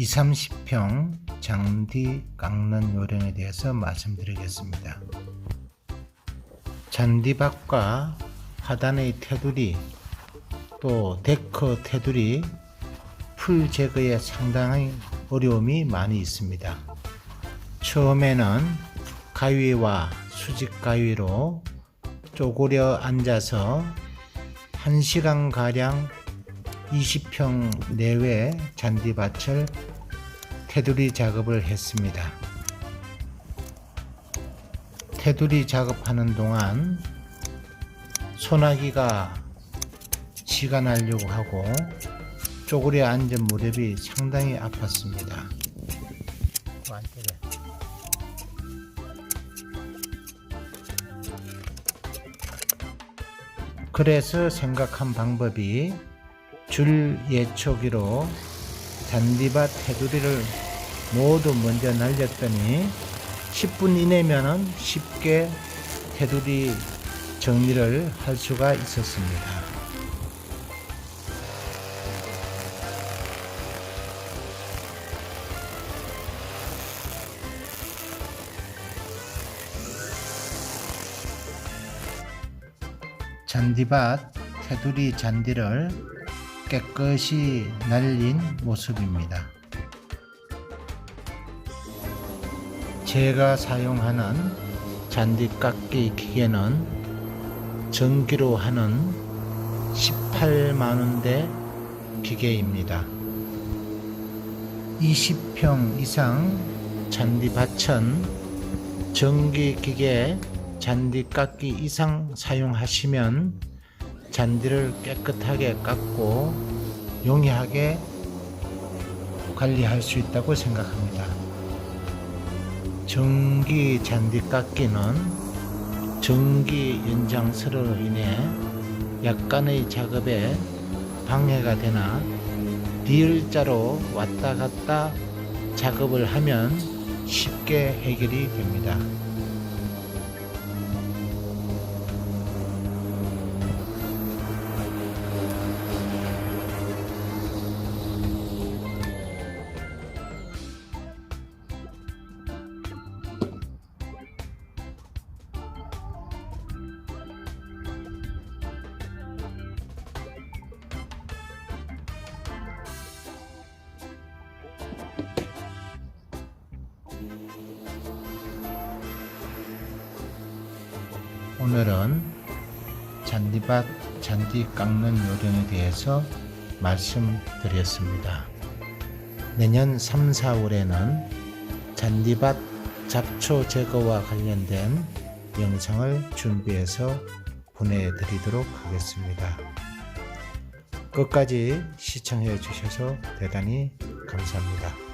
2, 30평 잔디 깎는 요령에 대해서 말씀드리겠습니다. 잔디밭과 하단의 테두리 또 데크 테두리 풀 제거에 상당히 어려움이 많이 있습니다. 처음에는 가위와 수직 가위로 쪼그려 앉아서 1시간 가량 20평 내외 잔디밭을 테두리 작업을 했습니다. 테두리 작업하는 동안 소나기가 지가 나려고 하고 쪼그려 앉은 무렵이 상당히 아팠습니다. 그래서 생각한 방법이 줄 예초기로 잔디밭 테두리를 모두 먼저 날렸더니 10분 이내면은 쉽게 테두리 정리를 할 수가 있었습니다. 잔디밭 테두리 잔디를 깨끗이 날린 모습입니다. 제가 사용하는 잔디 깎기 기계는 전기로 하는 18만원대 기계입니다. 20평 이상 잔디밭은 전기 기계 잔디 깎기 이상 사용하시면 잔디를 깨끗하게 깎고 용이하게 관리할 수 있다고 생각합니다. 전기 잔디 깎기는 전기 연장설로 인해 약간의 작업에 방해가 되나 D자로 왔다 갔다 작업을 하면 쉽게 해결이 됩니다. 오늘은 잔디밭 잔디 깎는 요령에 대해서 말씀드렸습니다. 내년 3, 4월에는 잔디밭 잡초 제거와 관련된 영상을 준비해서 보내드리도록 하겠습니다. 끝까지 시청해 주셔서 대단히 감사합니다.